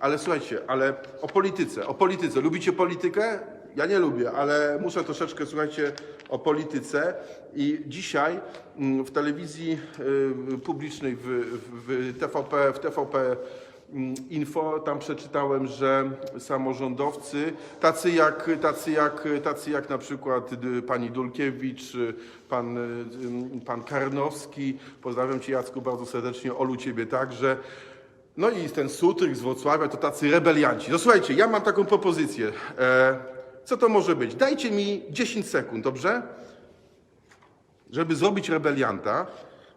Ale słuchajcie, ale o polityce, o polityce. Lubicie politykę? Ja nie lubię, ale muszę troszeczkę, słuchajcie, o polityce. I dzisiaj mm, w telewizji y, publicznej, w, w, TVP, w TVP mm, Info, tam przeczytałem, że samorządowcy, tacy jak, tacy jak, tacy jak na przykład y, pani Dulkiewicz, y, pan, pan Karnowski, pozdrawiam cię Jacku bardzo serdecznie, Olu ciebie także, no i ten Sutryk z Wrocławia to tacy rebelianci. No słuchajcie, ja mam taką propozycję. E, co to może być? Dajcie mi 10 sekund, dobrze? Żeby zrobić rebelianta,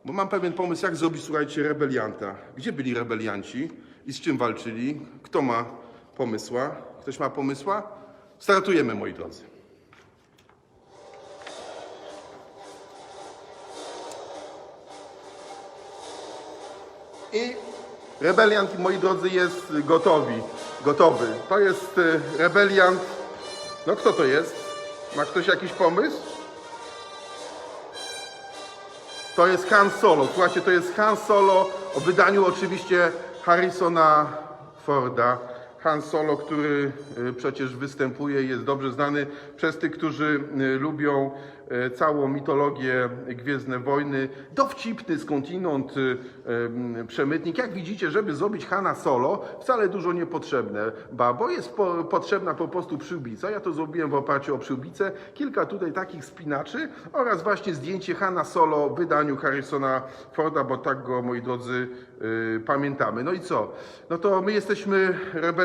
bo mam pewien pomysł, jak zrobić, słuchajcie, rebelianta. Gdzie byli rebelianci i z czym walczyli? Kto ma pomysła? Ktoś ma pomysła? Startujemy, moi drodzy. I rebeliant, moi drodzy, jest gotowi, gotowy. To jest y, rebeliant. No kto to jest? Ma ktoś jakiś pomysł? To jest Han Solo. Słuchajcie, to jest Han Solo o wydaniu oczywiście Harrisona Forda. Han Solo, który y, przecież występuje, jest dobrze znany przez tych, którzy y, lubią y, całą mitologię Gwiezdne Wojny. Dowcipny skądinąd przemytnik. Jak widzicie, żeby zrobić Hana Solo, wcale dużo niepotrzebne, bo jest po, potrzebna po prostu przyłbica. Ja to zrobiłem w oparciu o przyłbicę. Kilka tutaj takich spinaczy oraz właśnie zdjęcie Hana Solo w wydaniu Harrisona Forda, bo tak go, moi drodzy, pamiętamy. No i co? No to my jesteśmy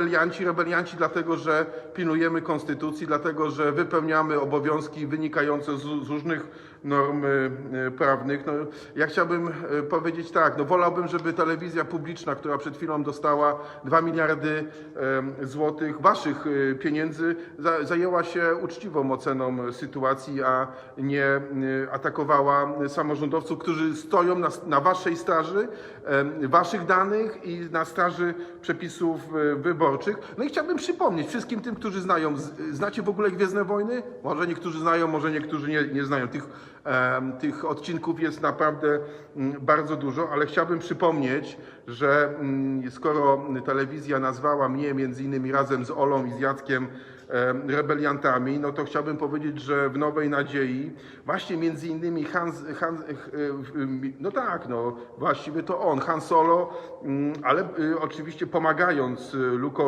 rebelianci, rebelianci dlatego, że pilnujemy konstytucji, dlatego, że wypełniamy obowiązki wynikające z, z różnych norm y, y, prawnych. No, ja chciałbym y, powiedzieć tak, no wolałbym, żeby telewizja publiczna, która przed chwilą dostała 2 miliardy złotych waszych pieniędzy, za, zajęła się uczciwą oceną sytuacji, a nie atakowała samorządowców, którzy stoją na, na waszej straży, waszych danych i na straży przepisów y, wyborczych. No i chciałbym przypomnieć wszystkim tym, którzy znają, znacie w ogóle Gwiezdne Wojny? Może niektórzy znają, może niektórzy nie, nie znają. Tych, tych odcinków jest naprawdę mm, bardzo dużo, ale chciałbym przypomnieć, że mm, skoro telewizja nazwała mnie między innymi razem z Olą i z Jackiem em, rebeliantami, no to chciałbym powiedzieć, że w Nowej Nadziei właśnie między innymi Han, Han, ch- y, no tak, no właściwie to on, Han Solo, mm, ale y, oczywiście pomagając y,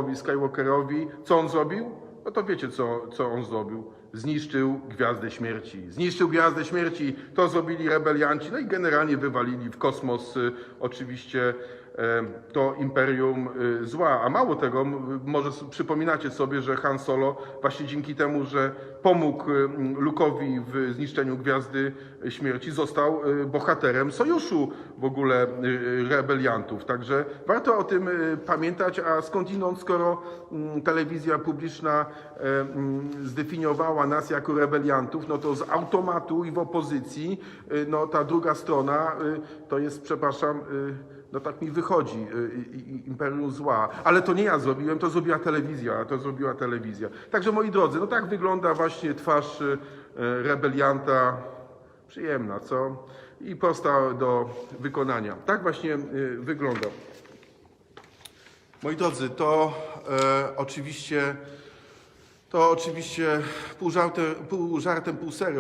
Luke'owi Skywalkerowi, co on zrobił? No to wiecie, co, co on zrobił. Zniszczył Gwiazdę Śmierci. Zniszczył Gwiazdę Śmierci, to zrobili rebelianci, no i generalnie wywalili w kosmos y, oczywiście e, to imperium y, zła. A mało tego, może przypominacie sobie, że Han Solo właśnie dzięki temu, że pomógł y, m, Luke'owi w zniszczeniu Gwiazdy Śmierci, został bohaterem sojuszu w ogóle rebeliantów. Także warto o tym pamiętać, a skądinąd, skoro mm, telewizja publiczna e, zdefiniowała nas jako rebeliantów, no to z automatu i w opozycji, y, no ta druga strona y, to jest, przepraszam, y, no tak mi wychodzi, imperium zła. Ale to nie ja zrobiłem, to zrobiła telewizja, to zrobiła telewizja. Także moi drodzy, no tak wygląda właśnie twarz rebelianta. Przyjemna, co? I prosta do wykonania. Tak właśnie wygląda. Moi drodzy, to e, oczywiście to oczywiście pół żartem, pół, żartem, pół serio.